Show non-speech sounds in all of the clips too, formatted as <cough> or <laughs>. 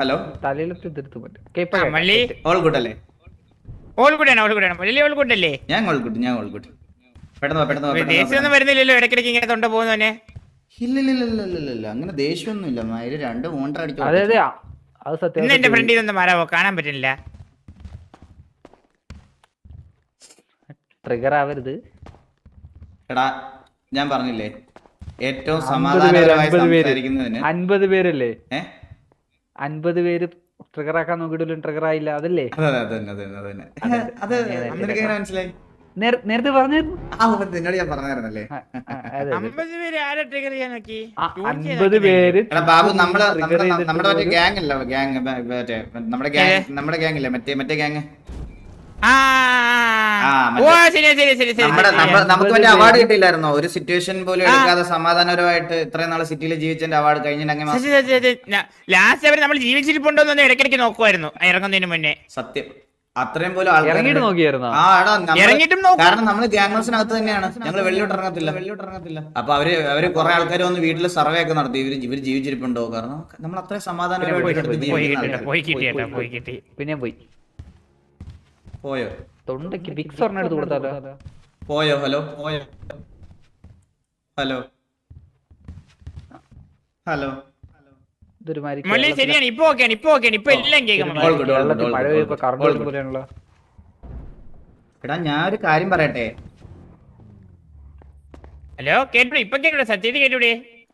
Hello? All good all all ഞാൻ all good ഞാൻ all good പെട്ടെന്ന് പെട്ടെന്ന് വരുന്നില്ലല്ലോ ഇടയ്ക്കിടയ്ക്ക് ഇങ്ങനെ തൊണ്ട പോകുന്നവനെ അങ്ങനെ ദേഷ്യമൊന്നും ഇല്ല അതിൽ രണ്ട് മോണ്ടർ അടിച്ചു അതെ അതെ ആ, അത് സത്യം ഇന്ന് എന്റെ മാറാവോ? കാണാൻ പറ്റുന്നില്ല. ട്രിഗർ ആവരുത്. എടാ ഞാൻ പറഞ്ഞില്ലേ ഏറ്റവും സമാധാനപരമായി സംസാരിക്കുന്നതിന് അൻപത് പേരല്ലേ? ഏ? അൻപത് പേര് ട്രിഗർ ആക്കാൻ നോക്കിയിട്ടും ട്രിഗർ ആയില്ല അതല്ലേ? അതെ അതെ <laughs> അത് തന്നെ അത് തന്നെ അത് തന്നെ അത് നിനക്ക് എങ്ങനെ മനസ്സിലായി? നേര- നേരത്തെ പറഞ്ഞായിരുന്നു? ചെയ്യാൻ അൻപത്. പേര് എടാ ബാബു നമ്മൾ നമ്മുടെ നമ്മുടെ ഗ്യാങ് അല്ല ഗ്യാങ് മറ്റേ നമ്മുടെ ഗ്യാങ് നമ്മുടെ ഗ്യാങ് ഇല്ലേ മറ്റേ മറ്റേ ഗ്യാങ് നമുക്ക് മറ്റേ അവാർഡ് കിട്ടില്ലായിരുന്നോ കിട്ടിയില്ലായിരുന്നോ? ഒരു സിറ്റുവേഷൻ പോലും എടുക്കാതെ സമാധാനപരമായിട്ട് ഇത്രയും നാളെ സിറ്റിയിൽ ജീവിച്ചതിന്റെ അവാർഡ് കഴിഞ്ഞിട്ടുണ്ടെങ്കിൽ. ലാസ്റ്റ് അവർ നമ്മൾ ജീവിച്ചിരിപ്പുണ്ടോന്ന് ഇടയ്ക്കിടയ്ക്ക് നോക്കുമായിരുന്നു ഇറങ്ങുന്നതിന് മുന്നേ. സത്യം. അത്രയും പോലും ഇറങ്ങിയിട്ട് നോക്കിയായിരുന്നോ. കാരണം നമ്മൾ ഗ്യാങ് ഹൗസിനകത്ത് തന്നെയാണ്. ഞങ്ങൾ വെള്ളിയോട്ട് ഇറങ്ങത്തില്ല. ഇറങ്ങത്തില്ല അപ്പൊ അവർ അവർ കുറെ ആൾക്കാർ വന്ന് വീട്ടിൽ സർവേ ഒക്കെ നടത്തി. ഇവർ ഇവർ ജീവിച്ചിരിപ്പുണ്ടോ? കാരണം നമ്മൾ അത്രയും സമാധാനപരമായിട്ട് പോയി ഇവിടുത്തെ പോയോ? തൊണ്ടയ്ക്ക് വിക്സ് ഒരെണ്ണം എടുത്ത് കൊടുത്താലോ? പോയോ? ഹലോ? പോയോ. ഹലോ? ഹലോ? ശരിയാണ്. ഇപ്പൊ ഓക്കെയാണ് ഇപ്പൊ ഓക്കെയാണ് ഇപ്പൊ എല്ലാം എടാ ഞാൻ ഒരു കാര്യം പറയട്ടെ? ഹലോ കേട്ടു ഇപ്പൊ കേട്ടു സത്യത്തിൽ കേട്ടൂടെ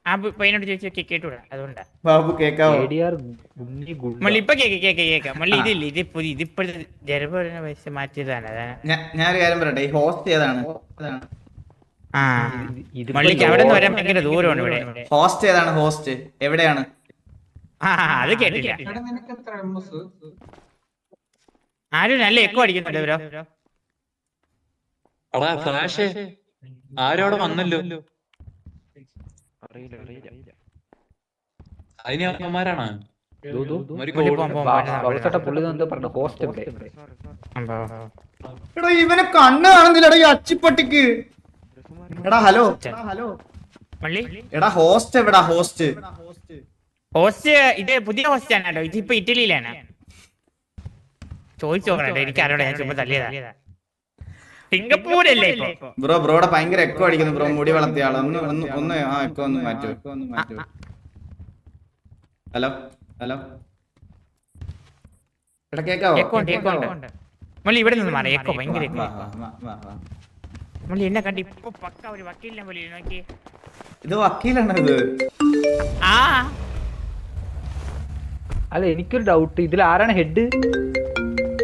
ആ പ- പയ്യനോട് ചോദിച്ചു "കേ- കേട്ടൂടാ അതുകൊണ്ടാ. ബാബു കേക്കാവോ? ADR ഗുണ്ണി ഗുണ്ട. മള്ളി ഇപ്പൊ കേക്ക് കേക്ക് കേക്കാം. മള്ളി ഇതില്ല ഇത് പുതിയ ഇതിപ്പോഴത്തെ ജലപൂരണ വയസ്സ് മാറ്റിയതാണ് അതാണ്. ഞാ- ഞാനൊരു കാര്യം പറയട്ടെ ഈ ഹോസ്റ്റ് ഏതാണ്? ആ. ഇതിപ്പോ മള്ളിക്ക് അവിടെ നിന്ന് വരാൻ ഭയങ്കര ദൂരമാണ് ഇവിടെ. ഹോസ്റ്റ് ഏതാണ് ഹോസ്റ്റ് എവിടെയാണ്? ആ അത് കേട്ടില്ല ആരും നല്ല എക്കോ അടിക്കുന്നുണ്ട് ബ്രോ? എടാ ഫ്ലാഷ്. ആരും അവിടെ വന്നല്ലോ അതിന് അവന്മാരാണ്? എന്തോ പറഞ്ഞു? ഹോസ്റ്റ് എവിടെ എടാ ഇവനെ കണ്ണ് കാണുന്നില്ലടാ ഈ അച്ചിപ്പട്ടിക്ക്. എടാ ഹലോ. ഹലോ. മള്ളി? എടാ ഹോസ്റ്റ് എവിടാ? ഹോസ്റ്റ്. ഹോസ്റ്റ് ഇത് പുതിയ ഹോസ്റ്റ് ആണ് കേട്ടോ. ഇതിപ്പോ ഇറ്റലിയിലാണ്. ചോദിച്ചോ നോക്കണം. എനിക്ക് അറിയണം ഞാൻ ചുമ്മാ തള്ളിയതാ. സിംഗപ്പൂരല്ലേ ഇപ്പൊ? ബ്രോ ബ്രോടെ ഭയങ്കര എക്കോ അടിക്കുന്നു. ബ്രോ മുടി വളർത്തിയ ആൾ. ഒന്ന് ഒന്ന് ഒന്ന് ആ എക്കോ ഒന്ന് മാറ്റൂ ഹലോ ഹലോ. എടാ കേക്കാവോ? എക്കോ ഉണ്ട് എക്കോ ഉണ്ട് മള്ളി ഇവിടെ നിന്ന് മാറി. എക്കോ ഭയങ്കര എക്കോ. മള്ളി എന്നെ കണ്ട് ഇപ്പൊ പക്ക ഒരു വക്കീലിനെ പോലെ നോക്കി ഇത് വക്കീലാണ് ഇത് ആ. അല്ല എനിക്കൊരു ഡൗട്ട് ഇതിൽ ആരാണ് ഹെഡ്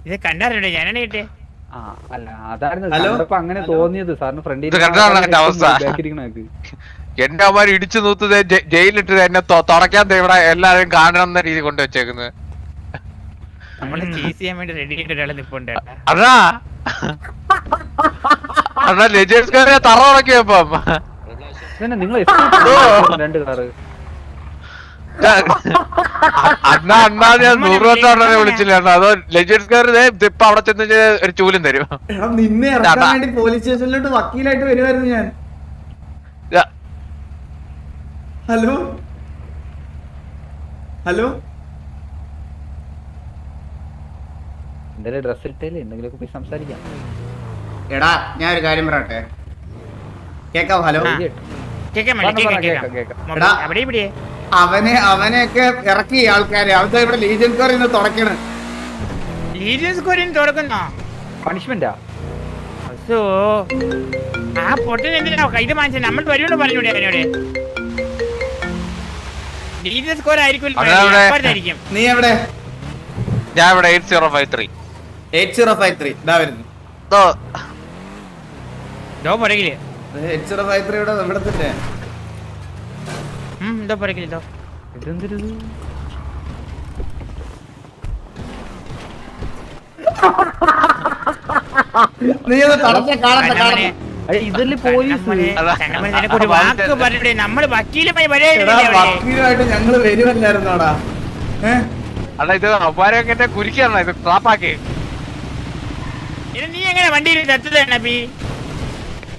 ഇത് കണ്ടാറുണ്ടോ ഞാനാണ് കേട്ടേ അല്ല അതായിരുന്നു അങ്ങനെ തോന്നിയത്. സാറിന് ഫ്രണ്ടിൽ ഇത് കണ്ടാണോ എന്റെ അമ്മ ഇടിച്ചു നൂത്തത് ജയിലിട്ടത് ജയിലിട്ട് എന്നെ തുടയ്ക്കാൻ ഇവിടെ എല്ലാരും കാണണം എന്ന രീതി നിപ്പുണ്ട് കേട്ടാ. അതാ. അതാ ലെജേഴ്സ്കാരെ തറ തുടക്കിയപ്പം നിങ്ങൾ രണ്ട് കാറ് അന്നാ അന്നാ ഞാൻ നൂറ് വട്ടം വിളിച്ചില്ല. അണ്ണാ. അതോ ലെജേഴ്സ്കാർ ഇപ്പൊ അവിടെ ചെന്ന് ഒരു ചൂലും തരും. എടാ നിന്നെ ഇറക്കാൻ വേണ്ടി പോലീസ് സ്റ്റേഷനിലോട്ട് വക്കീലായിട്ട് വരുമായിരുന്നു ഞാൻ. ഹലോ? ഹലോ? എന്തായാലും ഡ്രസ് ഇട്ടേൽ എന്തെങ്കിലുമൊക്കെ പോയി സംസാരിക്കാം. എടാ ഞാൻ ഒരു കാര്യം പറയട്ടെ? കേക്കാവോ? ഹലോ. കേക്കാം കേക്കാം കേക്കാം കേക്കാം, കേക്കാം. എടാ. അവിടെ ഇവിടെ അവനെ അവനെയൊക്കെ ഇറക്കി ആൾക്കാരെ. അവൻ ഇവിടെ ലീജിയൻ കോർ ഇന്ന് തുടക്കണ് ലീജിയൻസ് കൊറിയൻ തുറക്കുന്നോ? പണിഷ്മെന്റാ അസോ ആ പൊട്ടിന് എന്തിനാ ഇത് വാങ്ങിച്ചത് നമ്മൾ വരുമെന്ന് പറഞ്ഞൂടെ അവനോട്. ലീജിയൻ സ്ക്വയർ ആയിരിക്കും നീ എവിടെ? ഞാൻ ഇവിടെ eight zero five three eight zero five three ഇതാ വരുന്നു. ദോ. പുറകിൽ. എയ്റ്റ് സീറോ ഫൈവ് ത്രീ ഇവിടെ ഇവിടെ തന്നെ കാണട്ടെ കണ്ണമ്മനെ, കാണട്ടെ ഇതല്ലേ പോലീസ്? നമ്മൾ വക്കീലുമായിട്ട് ഞങ്ങൾ വരുമല്ലായിരുന്നോടാ അല്ല ഇത് എന്നെ കുരിക്കാണ് ഇത് ട്രാപ്പാക്കി നീ എങ്ങനെ വണ്ടിയിൽ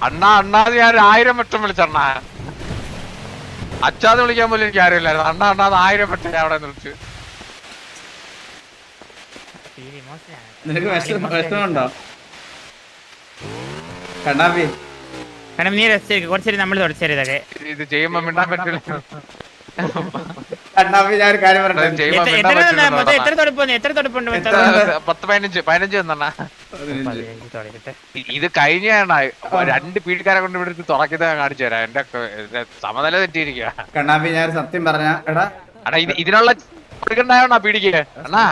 അണ്ണാ ഞാൻ ഒരു ആയിരം വട്ടം വിളിച്ചണ്ണാ അച്ഛാന്ന് വിളിക്കാൻ പോലും എനിക്ക് ആരുമില്ലായിരുന്നു. അണ്ണാ അണ്ണാന്ന് ആയിരം പെട്ട അവിടെ നിർത്തി നിനക്ക് നീ റെസ്റ്റ് കുറച്ചേരി നമ്മൾ തുടച്ചേരി ഇത് ചെയ്യുമ്പോ മിണ്ടാൻ പറ്റില്ല. ഇത്? പത്ത് പതിനഞ്ച് പതിനഞ്ച് കഴിഞ്ഞാണ് രണ്ട് പീഡിക്കാരെ കൊണ്ട് ഇവിടെ തുറക്കിത് കാണിച്ചു തരാം. എന്റെ സമനില തെറ്റിയിരിക്കുക കണ്ണാപ്പി ഞാൻ സത്യം പറഞ്ഞ എടാ. എടാ ഇത് ഇതിനുള്ള കൊടുക്കണ്ടായോണ്ടാ പീഡിക്ക്? അണ്ണാ.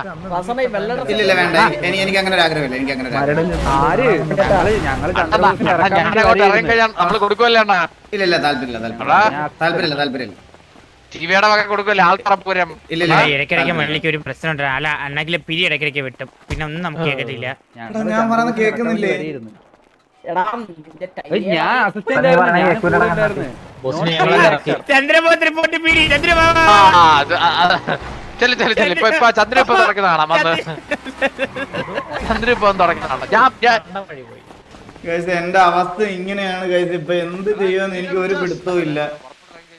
വേണ്ട. എനിക്ക് അങ്ങനെ ഒരു ആഗ്രഹമില്ല. എനിക്ക് അങ്ങനെ ഒരു ആഗ്രഹം ആര്? ഞങ്ങൾ ഞങ്ങൾ അണ്ണാ, ഇറങ്ങി കഴിഞ്ഞാൽ നമ്മൾ കൊടുക്കുമല്ലേ ഇല്ല ഇല്ല താല്പര്യമില്ല താല്പര്യമില്ല താല്പര്യമില്ല താല്പര്യമില്ല. ടിവിയുടെ വക കൊടുക്കില്ല ആൾത്തറപ്പൂരം ഇല്ല ഇടയ്ക്കിടയ്ക്ക് മള്ളിക്ക് ഒരു പ്രശ്നമുണ്ട്. അല്ല അണ്ണാക്കിലെ പിരി ഇടയ്ക്കിടയ്ക്ക് വിട്ടും. പിന്നെ ഒന്നും നമുക്ക് കേൾക്കത്തില്ല ഞാൻ പറയുന്നത് കേൾക്കുന്നില്ലേ? റിപ്പോർട്ട് പിരി. ചെല്ലു ചെല്ലു ചെല്ലു. ഇപ്പൊ ഇപ്പൊ ചന്ദ്രപ്പം തുറക്കുന്നതാണ്. ഞാൻ ഞാൻ ഗൈസ് എന്റെ അവസ്ഥ ഇങ്ങനെയാണ്. ഗൈസ് ഇപ്പൊ എന്ത് ചെയ്യുമെന്ന് എനിക്ക് ഒരു പിടുത്തവും ഇല്ല.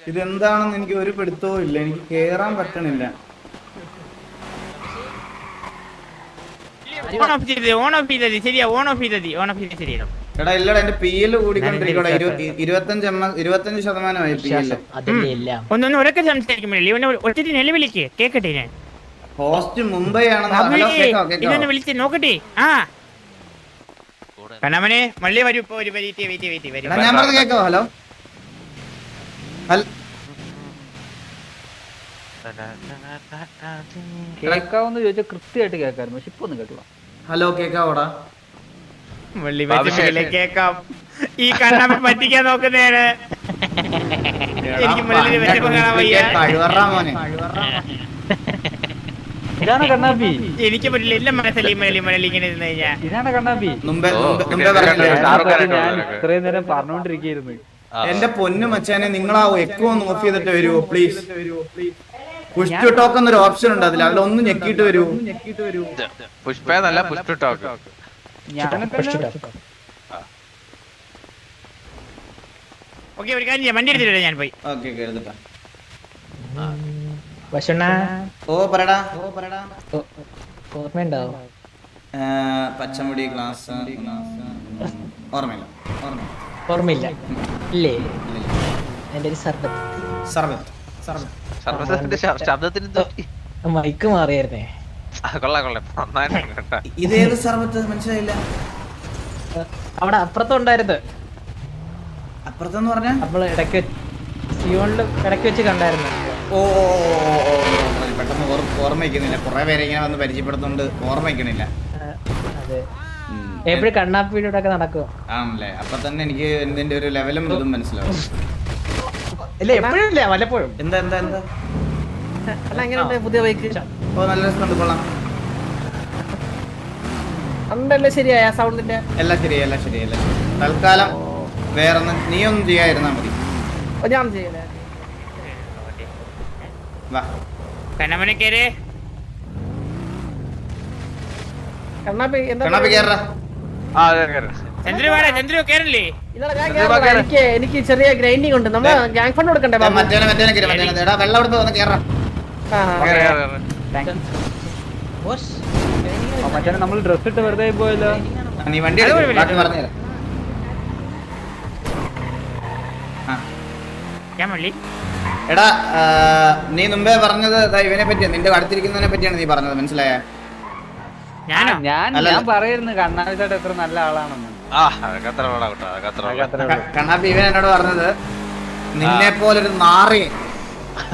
ഇതെന്താണെന്ന് എനിക്ക് ഒരു പിടുത്തവും ഇല്ല. എനിക്ക് കേറാൻ പറ്റണില്ല. ഓൺ ഓഫ് ചെയ്തത് ഓൺ ഓഫ് ചെയ്തത് ശരിയാ ഓൺ ഓഫ് ചെയ്തത് ഓൺ ഓഫ് ചെയ്തത് ശരിയാ. എടാ ഇല്ലടാ എന്റെ പി എൽ കൂടിക്കൊണ്ടിരിക്കടാ. ഇരുപത്തഞ്ച് എം ഇരുപത്തഞ്ച് ശതമാനമായി പി എൽ ഒന്നൊന്ന് ഉറക്കെ സംസാരിക്കുമ്പോഴല്ലേ ഇവനെ ഒത്തിരി നിലവിളിക്ക് കേക്കട്ടെ ഞാൻ. ഹോസ്റ്റ് മുംബൈ ആണെന്ന് വിളിച്ച് നോക്കട്ടെ. ആ. കണ്ണമനെ മള്ളി വരൂ ഇപ്പൊ ഒരു വെയിറ്റ് വെയിറ്റ് വെയിറ്റ് എടാ വരും. ഞാൻ കേക്കോ ഹലോ? കേൾക്കാവെന്ന് ചോദിച്ചാൽ കൃത്യമായിട്ട് കേൾക്കായിരുന്നു പക്ഷെ ഇപ്പൊ ഒന്നും കേട്ടില്ല. ഹലോ കേക്കാവോടാ? കേക്കാം. ഈ കണ്ണമ്മ പറ്റിക്കാൻ നോക്കുന്നതാണ് എനിക്ക് മുള്ളിൽ വെച്ചപ്പോ കാണാൻ വയ്യ. ഇതാണ് കണ്ണാപ്പി? എനിക്ക് പറ്റില്ല എല്ലാം മനസ്സല്ലേ മലി മലി ഇങ്ങനെ ഇരുന്ന് കഴിഞ്ഞാ. ഇതാണ് കണ്ണാപ്പി? മുമ്പേ ഞാൻ ഇത്രയും നേരം പറഞ്ഞുകൊണ്ടിരിക്കുന്നു എന്റെ പൊന്നു മച്ചാനെ നിങ്ങൾ ആ എക്കോ ഒന്ന് ഓഫ് ചെയ്തിട്ട് വരുമോ പ്ലീസ് പുഷ് ടു ടോക്ക് എന്നൊരു ഓപ്ഷൻ ഉണ്ട് അതിൽ അതിലൊന്ന് ഞെക്കിയിട്ട് വരൂ. പുഷ്പ എന്നല്ല പുഷ്പ ടോക്ക് ഓക്കെ ഒരു കാര്യം വണ്ടി എടുത്തിട്ട് ഞാൻ പോയി. ഓക്കെ ഓ പറടാ ഓ പറടാ ഓർമ്മയുണ്ടാവും. പച്ചമുടി ഗ്ലാസ് ഓർമ്മയില്ല. ഓർമ്മയില്ല. ഓർമ്മയില്ല. ഇല്ലേ. എന്റെ ഒരു സർബത്ത്. സർബത്ത്. ശബ്ദത്തിന് മൈക്ക് മാറിയായിരുന്നേ. കൊള്ളാം കൊള്ളാം. നന്നായിട്ടുണ്ട് <laughs> കേട്ടോ. ഇതേത് സർബത്ത്? മനസ്സിലായില്ല. അവിടെ അപ്പുറത്തും ഉണ്ടായിരുന്നു. അപ്പുറത്തെന്ന് പറഞ്ഞാ? നമ്മൾ ഇടയ്ക്ക് സിയോണിൽ ഇടയ്ക്ക് വെച്ച് കണ്ടായിരുന്നു. ഓ പെട്ടെന്ന് ഓർ- ഓർമ്മയ്ക്കുന്നില്ല കുറെ പേരെ ഇങ്ങനെ വന്ന് പരിചയപ്പെടുത്തുന്നുണ്ട്. ഓർമ്മയ്ക്കണില്ല അതെ. ഉം. കണ്ണാപ്പ് വീഡിയോ ഒക്കെ നടക്കും ആണല്ലേ. അപ്പൊ തന്നെ എനിക്ക് എന്തിന്റെ ഒരു ലെവലും ഇതും മനസ്സിലാവും. ഇല്ല എപ്പോഴും ഇല്ല വല്ലപ്പോഴും. എന്താ എന്താ എന്താ? അല്ല എങ്ങനെയുണ്ട് പുതിയ ബൈക്ക്? ഓ നല്ല രസമുണ്ട് കൊള്ളാം. അന്നല്ലേ ശരിയായ സൗണ്ടിന്റെ? എല്ലാം ശരി എല്ലാം ശരി എല്ലാം ശരി തൽക്കാലം വേറൊന്നും നീ ഒന്നും ചെയ്യാതിരുന്നാ മതി. ഞാൻ ചെയ്യലേ? വാ. കണ്ണമനെ കയറി കണ്ണാപ്പി എന്താ കണ്ണാപ്പി കേറ. എനിക്ക് എനിക്ക് ചെറിയ ഗ്രൈൻഡിങ് ഉണ്ട്. നമ്മൾ ഗ്യാങ് ഫണ്ട് കൊടുക്കണ്ടേ വെള്ളം എടുത്ത് വന്ന് കേറ. മറ്റേ നമ്മൾ ഡ്രസ് ഇട്ട് വെറുതെ പോയല്ലോ. നീ വണ്ടി ഞാൻ എടാ നീ മുമ്പേ പറഞ്ഞത് ഇവനെ പറ്റിയാ നിന്റെ അടുത്തിരിക്കുന്നതിനെ പറ്റിയാണ് നീ പറഞ്ഞത് മനസ്സിലായ? ഞാനോ? ഞാൻ ഞാൻ ചേട്ടൻ എത്ര നല്ല ആളാണെന്ന്. ഇവൻ എന്നോട് പറഞ്ഞത് നിന്നെ പോലൊരു നാറി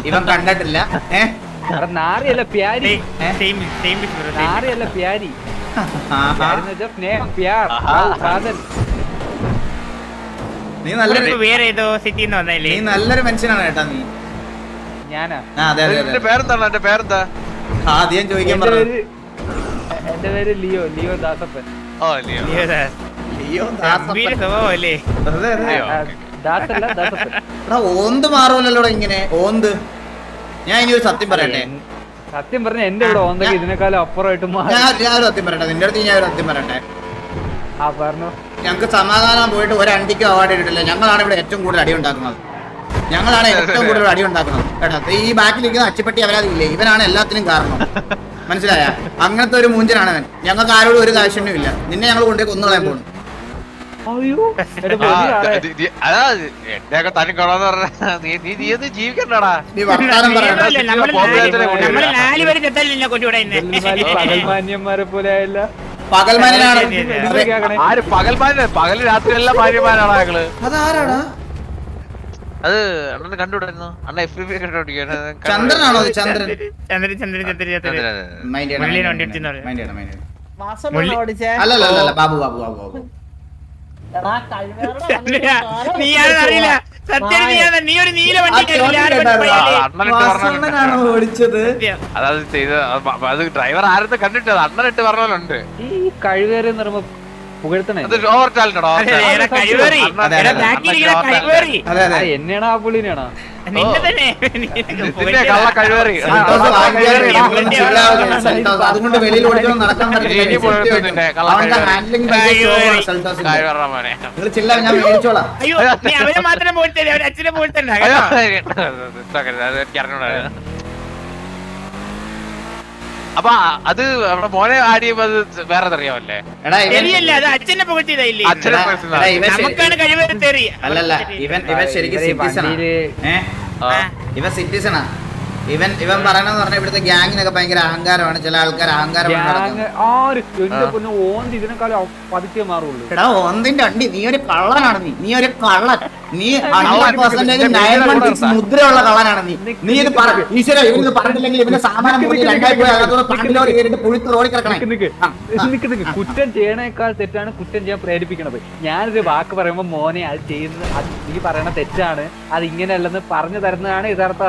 ഇവൻ കണ്ടിട്ടില്ല. <laughs> നാറിയല്ല പ്യാരി. സെയിം സെയിം നാറിയല്ല പ്യാരി. നീ നല്ലൊരു വേറെ ഏതോ സിറ്റിന്ന് വന്നല്ലേ നീ നല്ലൊരു മനുഷ്യനാണ് കേട്ടാ നീ. ഞാനാ? ആ അതെ അതെ അതെ. പേരെന്താണ്? എന്റെ പേരെന്താ? ആദ്യം ചോദിക്കാൻ പറഞ്ഞു. എന്റെ പേര് ലിയോ ലിയോ ദാസപ്പൻ. ഓ ലിയോ. ഗംഭീര സ്വഭാവം അല്ലേ വെറുതെ അതെ. ദാസല്ല ദാസപ്പൻ. എടാ ഓന്ത് മാറൂലല്ലോടാ ഇങ്ങനെ? ഓന്ത്. ഞാൻ ഇനി ഒരു സത്യം പറയട്ടെ. സത്യം പറഞ്ഞ എന്റെ ഇവിടെ ഓന്തൊക്കെ ഇതിനേക്കാളും അപ്പുറമായിട്ട് മാറി. ഞാൻ ഞാൻ ഒരു സത്യം പറയട്ടെ. നിന്റെ അടുത്ത് ഞാൻ ഒരു സത്യം പറയട്ടെ. ആ പറഞ്ഞു. ഞങ്ങൾക്ക് സമാധാനം പോയിട്ട് ഒരു അണ്ടിക്ക് അവാർഡ് ഇട്ടിട്ടില്ല. ഞങ്ങളാണ് ഇവിടെ ഏറ്റവും കൂടുതൽ അടി ഉണ്ടാക്കുന്നത്. ഞങ്ങളാണ് ഏറ്റവും കൂടുതൽ അടി ഉണ്ടാക്കുന്നത്. കേട്ടോ ഈ ബാക്കിലിരിക്കുന്ന അച്ചപ്പെട്ടി അവരാതില്ലേ ഇവനാണ് എല്ലാത്തിനും കാരണം. മനസ്സിലായ? അങ്ങനത്തെ ഒരു മൂഞ്ചനാണ് അവൻ. ഞങ്ങൾക്ക് ആരോടും ഒരു കാശൊന്നും ഇല്ല. നിന്നെ ഞങ്ങൾ കൊണ്ടുപോയി കൊന്നുകളയാൻ പോകുന്നു പകൽമാനാണ് പകൽ രാത്രി എല്ലാ ഭാര്യമാരാണ് ഞങ്ങൾ? അതാരാണ് അത് അണ്ണൻ കണ്ടുവിടായിരുന്നു അണ്ണ എഫ് ബി കണ്ടുപിടിക്കാണോ ചന്ദ്രൻ. ചന്ദ്രൻ. ചന്ദ്രൻ ബാബു ബാബു ബാബു ബാബു. അറിയില്ല. സത്യം നീ ഒരു നീല അതായത് ഡ്രൈവർ ആരെന്ന് കണ്ടിട്ട് അണ്ണനിട്ട് പറഞ്ഞാലുണ്ട് ഈ കഴിവേറി നിർമ്മ എന്നെയാണോ ആ പുള്ളിനെയാണോ അതുകൊണ്ട് വെളിയിൽ ഓടിക്കണം നടക്കാൻ ചില്ല ഞാൻ മേടിച്ചോളാം അവരെ മാത്രം പോയിട്ട് അവരെ അച്ഛനെ പോയിട്ട് അപ്പൊ അത് അവിടെ മോനെ ആടിയപ്പോ അത് വേറെ അറിയാമല്ലേ എടാ ഇവൻ ശരിയല്ല അത് അച്ഛനെ അച്ഛനെ എടാ, പേഴ്സണൽ എടാ, ഇവൻ ശരി- നമുക്കാണ് കഴിവേറി തെറി. അല്ലല്ല ഇവൻ ഇവൻ ശരിക്കും സിറ്റിസണാ. ഏ? ഇവൻ സിറ്റിസണാ. ഇവൻ ഇവൻ പറയണെന്ന് പറഞ്ഞാൽ ഇവിടുത്തെ ഗ്യാങ്ങിനൊക്കെ ഭയങ്കര അഹങ്കാരമാണ്. ചില ആൾക്കാർ അഹങ്കാരം എടാ ഒന്നിന്റെ അണ്ടി നീ ഒരു കള്ളനാണ് നീ. നീ ഒരു കള്ളൻ. നീ കള്ളൻ. പെർസെന്റേജ് നയൻ വൺ സിക്സ് മുദ്രയുള്ള കള്ളനാണ് നീ. നീ ഇത് പറ ഈശ്വര ഇവന് പറഞ്ഞില്ലെങ്കിൽ ഇവന്റെ സാമാനം പോയി രണ്ടായി പോയി പണ്ടിലോട് പുഴുത്ത് റോഡിൽ കിടക്കണേ. കുറ്റം ചെയ്യണേക്കാൾ തെറ്റാണ് കുറ്റം ചെയ്യാൻ പ്രേരിപ്പിക്കണത്. ഞാനൊരു വാക്ക് പറയുമ്പോ മോനെ അത് ചെയ്യുന്നത് നീ പറയണ തെറ്റാണ് അത് ഇങ്ങനെയല്ലെന്ന് പറഞ്ഞു തരുന്നതാണ് യഥാർത്ഥ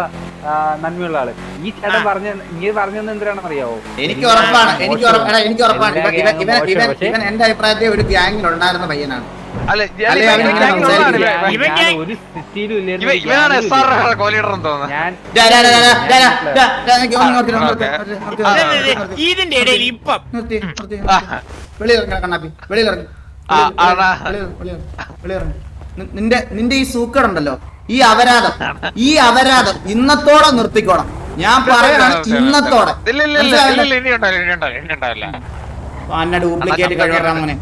നന്മയുള്ള ആൾ. ഈ ചേട്ടൻ പറഞ്ഞ ഇങ്ങനെ പറഞ്ഞത് എന്തിനാണെന്ന് അറിയാവോ എനിക്ക് ഉറപ്പാണ് എനിക്ക് ഉറപ്പാണ് എനിക്ക് ഉറപ്പാണ്. ഇവൻ എന്റെ അഭിപ്രായത്തിൽ ഒരു ഗ്യാങ്ങിൽ ഉണ്ടായിരുന്ന പയ്യനാണ്. ഇതിന്റെ ഇടയിൽ ഇപ്പം. നിന്റെ നിന്റെ ഈ സൂക്കടുണ്ടല്ലോ. ഈ അപരാധം ഈ അപരാധം ഇന്നത്തോടെ നിർത്തിക്കോണം. ഞാൻ പറയണം ഇന്നത്തോടെ അന്ന ഡ്യൂപ്ലിക്കേറ്റ് കഴിവറാ മോനെ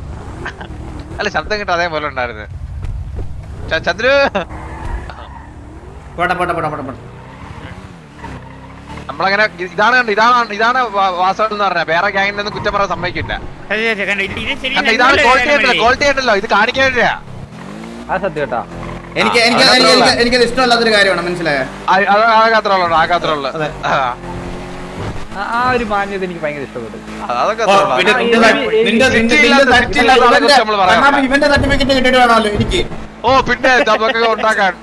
അല്ല ശബ്ദം കിട്ടും അതേപോലെ ഉണ്ടായിരുന്നു. ച- ചന്ദ്രു. പോട്ടെ പോട്ടെ പോട്ടെ പോട്ടെ പോട്ടെ. നമ്മളങ്ങനെ ഇതാണ് കണ്ടോ ഇതാണ് ഇതാണ് വാ- എന്ന് പറഞ്ഞ വേറെ ഗ്യാങ്ങിൽ നിന്ന് കുറ്റം പറയാൻ സമ്മതിക്കില്ല. ഇതാണ് ക്വാളിറ്റി ആയിട്ടല്ലോ ക്വാളിറ്റി ആയിട്ടല്ലോ ഇത് കാണിക്കാൻ വേണ്ടിയാ ആ സത്യം കേട്ടാ. എനിക്ക് എനിക്ക് എനിക്ക് ഇഷ്ടമല്ലാത്തൊരു കാര്യമാണ് മനസ്സിലായോ? ആ ഒരു മാന്യത എനിക്ക് ഭയങ്കര ഇഷ്ടപ്പെട്ടു. സർട്ടിഫിക്കറ്റ് എനിക്ക്. ഓ പിന്നെ നമുക്കൊക്കെ ഉണ്ടാക്കാൻ.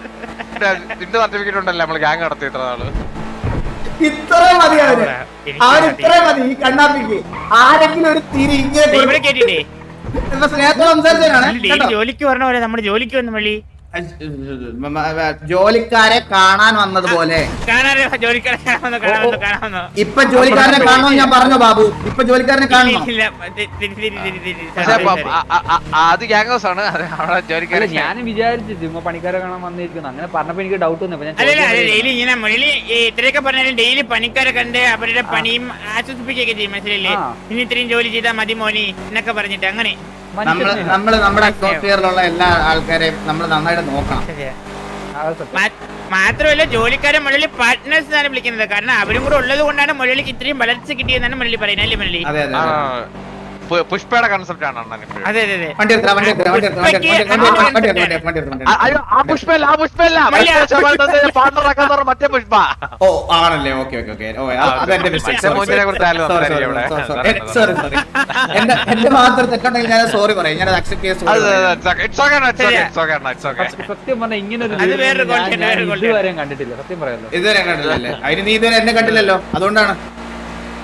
നിന്റെ സർട്ടിഫിക്കറ്റ് നമ്മൾ ഗ്യാങ് ആരെങ്കിലും ഒരു തിരി ജോലിക്ക് പറഞ്ഞ പോലെ നമ്മുടെ ജോലിക്ക് വന്ന വഴി ജോലിക്കാരെ കാണാൻ വന്നതുപോലെ. ഇപ്പൊ ജോലിക്കാരനെ കാണണോ ഞാൻ പറഞ്ഞു ബാബു? ഇപ്പൊ ജോലിക്കാരനെ കാണണോ? അത് ഗ്യാങ്സ് ആണ്. ജോലിക്കാരെ ഞാൻ വിചാരിച്ചു ചുമ്മാ പണിക്കാരെ കാണാൻ വന്നിരിക്കുന്നു. അങ്ങനെ പറഞ്ഞപ്പോ എനിക്ക് ഡൗട്ട് ഡെയിലി ഇത്രയൊക്കെ പറഞ്ഞാലും ഡെയിലി പണിക്കാരെ കണ്ട് അവരുടെ പണിയും ആശ്വസിപ്പിക്കുകയൊക്കെ ചെയ്യും മനസ്സിലല്ലേ ഇനി ഇത്രയും ജോലി ചെയ്താൽ മതി മോനി എന്നൊക്കെ പറഞ്ഞിട്ട് അങ്ങനെ. നമ്മൾ. നമ്മൾ നമ്മുടെ അറ്റ്മോസ്ഫിയറിലുള്ള എല്ലാ ആൾക്കാരെയും നമ്മൾ നന്നായിട്ട് നോക്കണം. മാത്രമല്ല ജോലിക്കാരെ മുരളി പാർട്ട്നേഴ്സ് എന്നാണ് വിളിക്കുന്നത്. കാരണം അവരും കൂടെ ഉള്ളത് കൊണ്ടാണ് മുരളിക്ക് ഇത്രയും വളർച്ച കിട്ടിയെന്നാണ് മുരളി പറയുന്നത്. അല്ലേ മുരളി? അതെ അതെ ആ, അതെ. പു- പുഷ്പയുടെ കൺസെപ്റ്റ് ആണ് അതെ അതെ വണ്ടി വണ്ടി വണ്ടി വണ്ടി വണ്ടി ആ മറ്റേ പുഷ്പ. ഓ ആണല്ലേ. ഓ സോറി സോറി ഞാൻ സോറി പറയും. ഞാൻ അക്സെപ്റ്റ് ഇങ്ങനെ ഒരു അത് ഇതുവരെ കണ്ടിട്ടില്ല. സത്യം പറയാലോ. ഇതുവരെ കണ്ടില്ലല്ലേ അതിന് നീ ഇതുവരെ എന്നെ കണ്ടില്ലല്ലോ. അതുകൊണ്ടാണ്.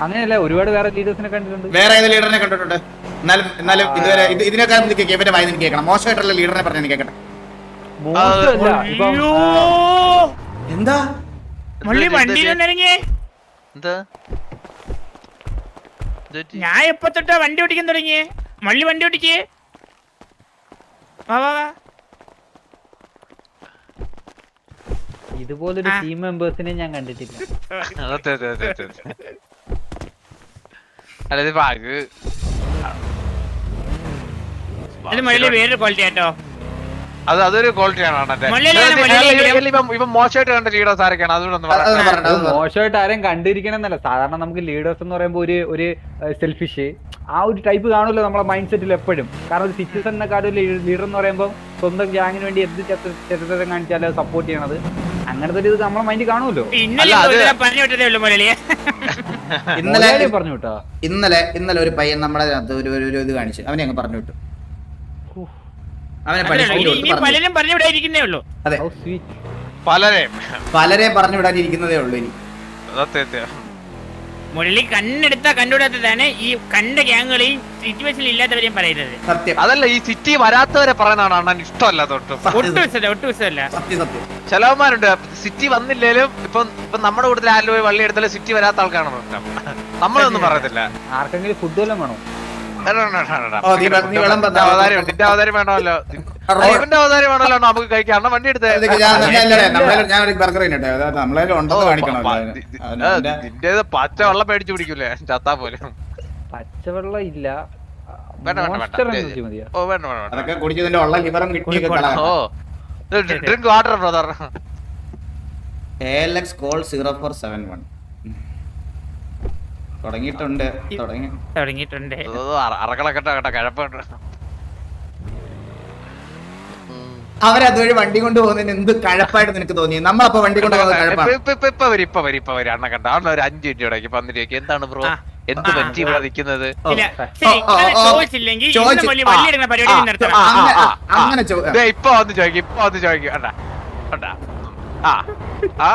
അങ്ങനെയല്ല ഒരുപാട് വേറെ ലീഡേഴ്സിനെ കണ്ടിട്ടുണ്ട്. വേറെ ഏത് ലീഡറിനെ കണ്ടിട്ടുണ്ട്? എന്നാലും എന്നാലും ഇതുവരെ ഇത് ഇതിനേക്കാൾ എനിക്ക് ഇവന്റെ വായി എനിക്ക് കേൾക്കണം. മോശമായിട്ടുള്ള ലീഡറിനെ പറഞ്ഞു എനിക്ക് കേൾക്കട്ടെ അയ്യോ. എന്താ? മുള്ളി വണ്ടിയിലൊന്നിറങ്ങിയേ എന്താ? ഞാൻ എപ്പോ തൊട്ടാ വണ്ടി ഓടിക്കാൻ തുടങ്ങി മള്ളി വണ്ടി ഓടിക്കേ. വാ വാ വാ. ഇതുപോലൊരു. ടീം മെമ്പേഴ്സിനെ ഞാൻ കണ്ടിട്ടില്ല. അതെ അതെ അതെ അതെ. അല്ല ബാഗ് അത് മുരളി വേറൊരു ക്വാളിറ്റി ആട്ടോ. അത് അതൊരു ക്വാളിറ്റിയാണ് ഇപ്പം ഇപ്പം മോശമായിട്ട് കണ്ട ലീഡേഴ്സ് ആരൊക്കെയാണ്? അതുകൊണ്ട് മോശമായിട്ട് ആരും കണ്ടിരിക്കണമെന്നല്ല സാധാരണ നമുക്ക് ലീഡേഴ്സ് എന്ന് പറയുമ്പോൾ ഒരു ഒരു സെൽഫിഷ് ആ ഒരു ടൈപ്പ് കാണുമല്ലോ നമ്മളെ മൈൻഡ് സെറ്റിൽ എപ്പോഴും. കാരണം ഒരു സിറ്റിസണിനെക്കാട്ടും ലീഡർ എന്ന് പറയുമ്പോൾ സ്വന്തം ഗ്യാങ്ങിന് വേണ്ടി എന്ത് ചരിത്രം കാണിച്ചാലും സപ്പോർട്ട് ചെയ്യണത്. അങ്ങനത്തെ ഒരു ഇത് നമ്മളെ മൈൻഡ് കാണുമല്ലോ. <laughs> ഇന്നലെ പറഞ്ഞു ഇന്നലെ ഇന്നലെ ഒരു പയ്യൻ നമ്മുടെ അതിനകത്ത് ഒരു ഒരു- ഇത് കാണിച്ചു അവനെ അങ്ങ് പറഞ്ഞു വിട്ടു. അവനെ അതേ പലരും പറഞ്ഞു വിടാതിരിക്കുന്നേ ഉള്ളൂ. അതെ. പലരെ പലരെ പറഞ്ഞു വിടാനിരിക്കുന്നതേ ഉള്ളൂ ഇനി. മുരളി കണ്ണെടുത്ത കണ്ടുവിടാത്തതാണ് ഈ കണ്ട ഗ്യാങ്ങുകളെയും സിറ്റുവേഷനിൽ ഇല്ലാത്തവരെയും പറയുന്നത്. സത്യം. അതല്ല ഈ സിറ്റി വരാത്തവരെ പറയുന്നതാണ് അണ്ണൻ ഇഷ്ടമല്ല ചെലവന്മാരുണ്ട് ഒട്ടും ഒട്ടും സത്യം സത്യം. ചിലവന്മാരുണ്ട്. സിറ്റി വന്നില്ലേലും ഇപ്പൊ ഇപ്പൊ നമ്മുടെ കൂട്ടത്തിൽ ആരും പോയി വള്ളി എടുത്താലും സിറ്റി വരാത്ത ആൾക്കാരാണ് പ്രശ്നം നമ്മളൊന്നും പറയത്തില്ല. ആർക്കെങ്കിലും ഫുഡ് വല്ലതും വേണോ? അവതാരം അവതാരം വേണമല്ലോ. ഇവന്റെ അവതാരം വേണമല്ലോ നമുക്ക് കഴിക്കാം അണ്ണ വണ്ടി എടുത്തേ. ഞാൻ ബർഗർ നമ്മളെ ഉണ്ടെന്ന് കാണിക്കണമല്ലോ നിന്റേത് പച്ച വെള്ളം മേടിച്ചു പിടിക്കൂലേ ചത്താ പോലെ പച്ചവെള്ളം ഇല്ല. വേണ്ട, വേണ്ട, വേണ്ട. Monster energy മതിയോ ഓ വേണ്ട വേണ്ട വേണ്ട. അതൊക്കെ കുടിച്ചതിന്റെ ഉള്ള ലിവറും drink water brother L X call zero four seven one തുടങ്ങിയിട്ടുണ്ട് തുടങ്ങി. തുടങ്ങിയിട്ടുണ്ട്. അറക്കളക്കെട്ട കഴപ്പുണ്ട്. അവരതുവഴി വണ്ടി കൊണ്ട് പോകുന്നതിന് എന്ത് കഴപ്പായിട്ട് നിനക്ക് തോന്നി നമ്മളപ്പോ വണ്ടി കൊണ്ട് പോകുന്നത് കഴപ്പാണ്. ഇപ്പൊ ഇപ്പൊ ഇപ്പൊ വരും ഇപ്പൊ വരും ഇപ്പൊ വരും. അണ്ണ കണ്ട? അണ്ണ ഒരു അഞ്ചു മിനിറ്റ് ഇടയ്ക്ക് ചോദിക്കും എന്താണ് ബ്രോ? എന്ത് പറ്റി ഇവിടെ നിൽക്കുന്നത്? ഇപ്പൊ വന്ന് ചോദിക്കും ഇപ്പൊ വന്ന് ചോദിക്കും. കണ്ടാ കണ്ടാ. ആ ആ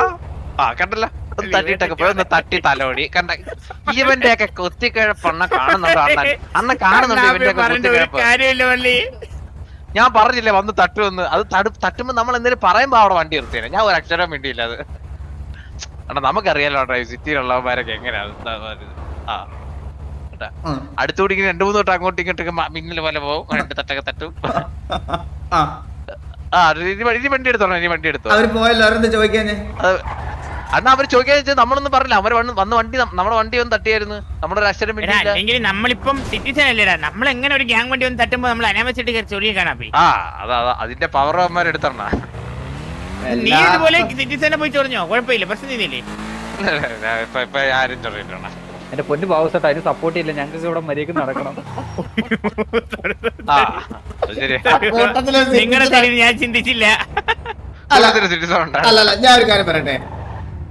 ആ കണ്ടല്ലോ? ഒന്ന് പോയി ഒന്ന് തട്ടി തലോടി. കണ്ട ഇവന്റെ ഒക്കെ കുത്തിക്കിഴപ്പണ്ണ കാണുന്നുണ്ടോ അണ്ണൻ? അണ്ണ കാണുന്നുണ്ടോ ഇവന്റെ ഒക്കെ കുത്തിക്കിഴപ്പ്? ഞാൻ പറഞ്ഞില്ലേ വന്ന് തട്ടുമെന്ന്. അത് തടു തട്ടുമ്പോ നമ്മൾ എന്തെങ്കിലും പറയുമ്പോ അവിടെ വണ്ടി നിർത്തിയാണ് ഞാൻ ഒരു അക്ഷരം വേണ്ടിയില്ല അത്. അണ്ണാ നമുക്കറിയാലോ ഡ്രൈവ് സിറ്റിയിലുള്ളവന്മാരൊക്കെ എങ്ങനെയാണ് ആ. അടുത്തുകൂടി ഇങ്ങനെ രണ്ടു മൂന്ന് തൊട്ട് അങ്ങോട്ടും ഇങ്ങോട്ടൊക്കെ മിന്നൽ പോലെ പോകും. രണ്ട് തട്ടൊക്കെ തട്ടും. ആ. ഇനി വണ്ടി എടുത്തോളാം ഇനി വണ്ടി എടുത്തോ അവർ പോയല്ലോ അവരെന്താ അണ്ണാ അവർ ചോദിക്കാൻ വെച്ചാൽ നമ്മളൊന്നും പറഞ്ഞില്ല. അവർ വന്ന് വണ്ടി നമ്മുടെ വണ്ടി ഒന്ന് തട്ടിയായിരുന്നു. നമ്മുടെ ഒരു അക്ഷരം അല്ലെങ്കിൽ നമ്മളിപ്പം സിറ്റിസൺ അല്ലേടാ. നമ്മൾ എങ്ങനെ ഒരു ഗ്യാങ് വണ്ടി ഒന്ന് തട്ടുമ്പോ നമ്മൾ അനാവശ്യമായിട്ട് കയറി ചൊറിയ കാണാൻ പോയി? ആ അതാ അതാ. അതിന്റെ പവർ അവന്മാർ എടുത്തണ്ണ നീ ഇതുപോലെ സിറ്റിസനെ പോയി ചൊറിഞ്ഞോ? കുഴപ്പമില്ല. പ്രശ്നം ഇല്ലേ ഇപ്പൊ ഇപ്പൊ ആരും ചൊറിയില്ലണ്ണ എന്റെ പൊന്നു ബാബുസേട്ട അതിന് സപ്പോർട്ട് ചെയ്യില്ല ഞങ്ങൾക്ക് ഇവിടെ മര്യാദയ്ക്ക് നടക്കണം. <laughs> നിങ്ങളുടെ ഞാൻ ചിന്തിച്ചില്ല. അല്ല ഞാൻ ഒരു കാര്യം പറയട്ടെ?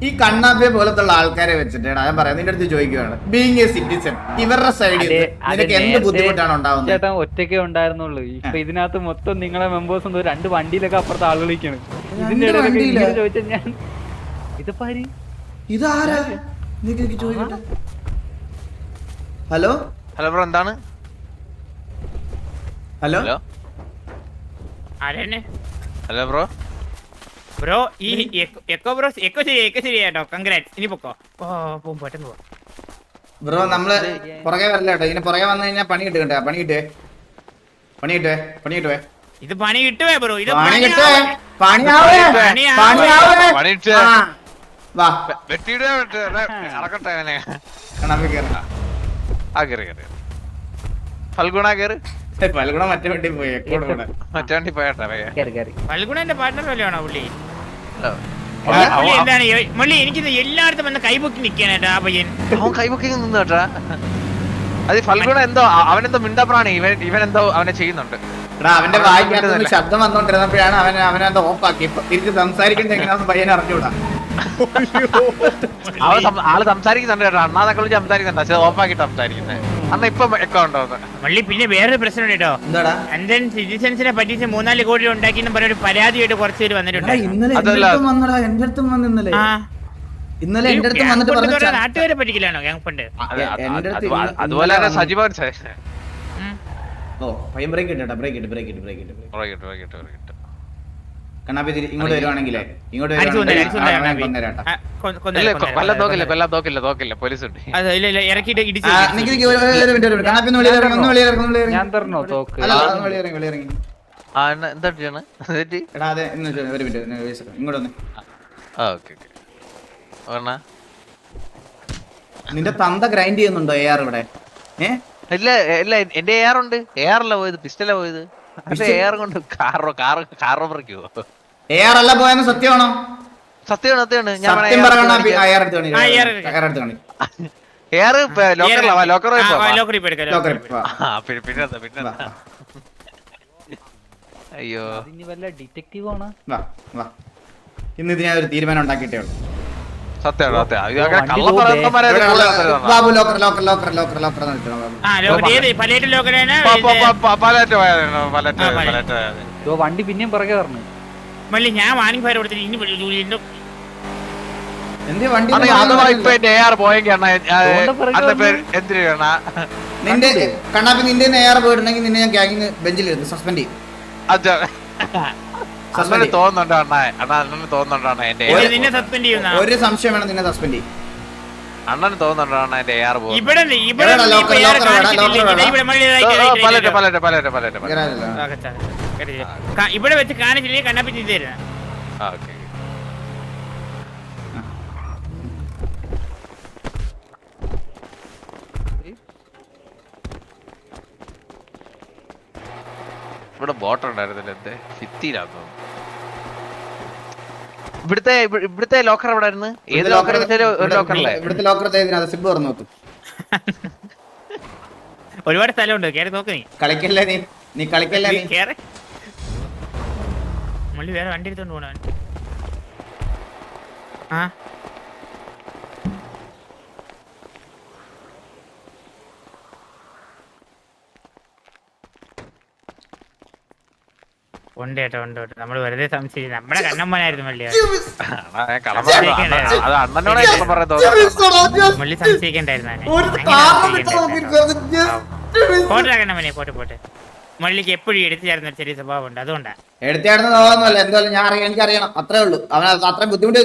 ഈ കണ്ണാപ്പിയെ പോലത്തുള്ള ആൾക്കാരെ വെച്ചിട്ട് ഞാൻ പറയാം നിന്റെ അടുത്ത് ചോദിക്കുകയാണ് ബീങ് എ സിറ്റിസൺ ഇവരുടെ സൈഡിൽ നിനക്ക് എന്ത് ബുദ്ധിമുട്ടാണ് ഉണ്ടാവുന്നത്? ചേട്ടാ ഒറ്റയ്ക്കേ ഉണ്ടായിരുന്നുള്ളൂ. ഇപ്പൊ ഇതിനകത്ത് മൊത്തം നിങ്ങളെ മെമ്പേഴ്സ് എന്തോ രണ്ട് വണ്ടിയിലൊക്കെ അപ്പുറത്ത് ആളുകളിക്കാണ് ഇതിന്റെ ഇടയിലൊക്കെ ചോദിച്ചാൽ ഞാൻ ഇതിപ്പോ ഇതാരാ? നിനക്ക് എനിക്ക് ചോദിക്കട്ടെ ഹലോ? ഹലോ ബ്രോ എന്താണ്? ഹലോ? Hello bro? ബ്രോ ഈ എക്കോ- ബ്രോ എക്കോ ശരി എക്കോ ശരിയാട്ടോ കൺഗ്രാറ്റ് ഇനി പൊക്കോ. ഓ പോവും പെട്ടെന്ന് പോ ബ്രോ നമ്മൾ പുറകെ വരല്ല കേട്ടോ? ഇതിന് പുറകെ വന്നു കഴിഞ്ഞാൽ പണി കിട്ടുകണ്ട പണി കിട്ടേ പണി കിട്ടേ പണി കിട്ടുവേ. ഇത് പണി കിട്ടുവേ ബ്രോ ഇത് പണി കിട്ടേ കിട്ടുവേ. ആവും. ആ, വാ. വെട്ടിയിടുക വെട്ടി അറക്കട്ടെ അവനെ. കണ്ണാപ്പി കയറി ആ കയറി കയറി ഫൽഗുണ കയറി ഫൽഗുണ മറ്റേ വണ്ടി പോയി. മറ്റേ വണ്ടി പോയട്ടെ കയറി ഫൽഗുണന്റെ പാർട്ണർ വല്ലതാണോ പുള്ളി? പുള്ളി അവൻ- എന്താണ്? ഈ- മുള്ളി എനിക്കിത് എല്ലായിടത്തും വന്ന് കൈപൊക്കി നിൽക്കാനായിട്ട് ആ പയ്യൻ. അവൻ കൈമുക്കി നിന്ന് കേട്ടാ. അത് ഫൽഗുണ എന്തോ അ- അവനെന്തോ മിണ്ടപ്രാണി. ഇവൻ ഇവൻ എന്തോ അവനെ ചെയ്യുന്നുണ്ട്. എടാ അവന്റെ ശബ്ദം വന്നോണ്ടിരുന്നപ്പോഴാണ് അവൻ അവനത് ഓഫാക്കി. ഇപ്പൊ തിരിച്ച് സംസാരിക്കേണ്ട എങ്ങനെയാണെന്ന് പയ്യനെ അറിഞ്ഞൂടാ അവൻ സം- ആൾ സംസാരിക്കുന്നുണ്ട് കേട്ടോ. അണ്ണാന്നൊക്കെ വിളിച്ച് സംസാരിക്കുന്നുണ്ട്. പക്ഷെ ഓഫാക്കിട്ട് സംസാരിക്കുന്നത് അന്ന് ഇപ്പൊ ഉണ്ടോ പിന്നെ വേറൊരു പ്രശ്നം കേട്ടോ. എന്താടാ? ഇന്ത്യൻ സിറ്റിസൺസിനെ പറ്റിച്ച് മൂന്നാൽ കോടി ഉണ്ടാക്കി എന്ന് പറഞ്ഞ ഒരു പരാതിയായിട്ട് കുറച്ച് പേര് വന്നിട്ടുണ്ട്. ഇന്നലെ എന്റെ അതല്ല. അടുത്തും വന്നിട്ട് പറഞ്ഞു നാട്ടുകാരെ പറ്റിക്കലാണോ ഗ്യാങ് ഫണ്ട് അതുപോലെ തന്നെ ഇന്നലെ ഓ പയ്യൻ ബ്രേക്ക് ഇട്ടോ ബ്രേക്ക് ഇട്ട് ബ്രേക്ക് ഇട്ട് ബ്രേക്ക് ഇട്ട് ബ്രേക്ക് ഇട്ട്. ബ്രേക്ക് ഉറങ്ങിട്ട് കണ്ണാപ്പി ഇങ്ങോട്ട് വരുവാണെങ്കിലേ. കൊല്ലം തോക്കില്ല. കൊല്ലം തോക്കില്ല തോക്കില്ല. പോലീസ് ഉണ്ട് ഞാൻ തരണോ തോക്ക്? ആ എന്താ ചെയ്യണ ഒരു ഒരു മിനിറ്റ്. ഇങ്ങോട്ട് വന്ന്. ആ ഓക്കെ ഓക്കെ. പറഞ്ഞ നിന്റെ തന്ത ഗ്രൈൻഡ് ചെയ്യുന്നുണ്ടോ എ ആർ ഇവിടെ? ഏ? ഇല്ല ഇല്ല എന്റെ എ ആർ ഉണ്ട്. എ പോയത് അല്ല പോയത് പിസ്റ്റലാ എയർ കൊണ്ട് കാറോ കാറോ കാറോ പറിക്കുവോ എയർ അല്ല പോയെന്ന് സത്യമാണോ? സത്യമാണ് സത്യമാണ്. ഞാൻ സത്യം പറയണ എയർ എടുത്ത് കാണി ആ, AR എടുക്കാം. അയർ എടുത്ത് കാണി എയർ ലോക്കറിൽ ലോക്കറി എടുക്കാം. ലോക്കറി ആ, പിന്നെ? അയ്യോ. ഇനി വല്ല ഡിറ്റക്റ്റീവ് ആണ്? വാ വാ. ഇന്ന് ഇതിനൊരു ഞാൻ ഒരു തീരുമാനം ഉണ്ടാക്കിയിട്ടേ ഉള്ളൂ. സത്യമാണ് സത്യം. അങ്ങനെ പറയുന്നവന്മാരെ. Babu locker locker pallet pallet pallet വണ്ടി പിന്നെയും പുറകെ പറഞ്ഞു മല്ലി ഞാൻ വാണിംഗ് ഫയർ കൊടുത്തിട്ട് ഇനി വണ്ടി. നിന്റെ കണ്ണാപ്പി നിന്റെ നേരെ പോയിട്ടുണ്ടെങ്കിൽ നിന്നെ ഞാൻ ഗ്യാങ്ങിന് ബെഞ്ചിലിരുന്നു സസ്പെൻഡ് ചെയ്യും. അണ്ണന് തോന്നുന്നുണ്ടോ അണ്ണാ? അണ്ണാ അണ്ണന് തോന്നുന്നുണ്ടോ അണ്ണാ എന്റെ ഒരു- നിന്നെ സസ്പെൻഡ് ചെയ്യുന്ന ഒരു സംശയം വേണം നിന്നെ സസ്പെൻഡ് ചെയ്യും അണ്ണന് തോന്നുന്നുണ്ടോ അണ്ണാ എന്റെ എയർ പോകും ഇവിടെ നി- ഇവിടെ എവിടെടാ നീ ഇപ്പൊ ഏറെ എവിടെടാ? ആ, കച്ചാ. കേട്ടില്ലേ? ക- ഇവിടെ വെച്ച് കാണിച്ചില്ലേ കണ്ണപ്പിച്ചു ചെയ്തു ഓക്കെ. ഇവിടെ ബോട്ട് ഉണ്ടായിരുന്നില്ല എന്റെ ഫിത്തിയിലാന്ന് തോന്നുന്നു. ഇവിടുത്തെ ഇവിടുത്തെ ലോക്കർ എവിടെ ആയിരുന്നു? ഏത് ലോക്കർ ഒരു ലോക്കറല്ലേ ഇവിടുത്തെ ലോക്കർ സിബ് തുറന്നു നോക്കും. <laughs> ഒരുപാട് സ്ഥലമുണ്ട് കേറി നോക്ക് നീ. കളിക്കല്ലേ നീ? നീ കളിക്കല്ലേ നീ കേറി. മള്ളി വേറെ വണ്ടി എടുത്തോണ്ട് പോണ ആ? ഉണ്ട് കേട്ടോ ഉണ്ട് കേട്ടോ. നമ്മൾ വെറുതെ സംശയിച്ചു നമ്മുടെ കണ്ണമ്മനായിരുന്നു മള്ളി മല്ലി മള്ളി സംശയിക്കണ്ടായിരുന്നു പോട്ട് പോട്ട് പോട്ടെ കണ്ണമ്മനെ പോട്ടെ പോട്ടെ. മള്ളിക്ക് എപ്പോഴും എടുത്തു ചേർന്ന ഒരു ചെറിയ സ്വഭാവം ഉണ്ട് അതുകൊണ്ടാ ചേർന്ന സ്വഭാവമൊന്നുമല്ല. എന്തായാലും ഞാൻ അറിയാം എനിക്കറിയണം. അത്രേ ഉള്ളൂ. അവൻ അത്രയും ബുദ്ധിമുട്ട്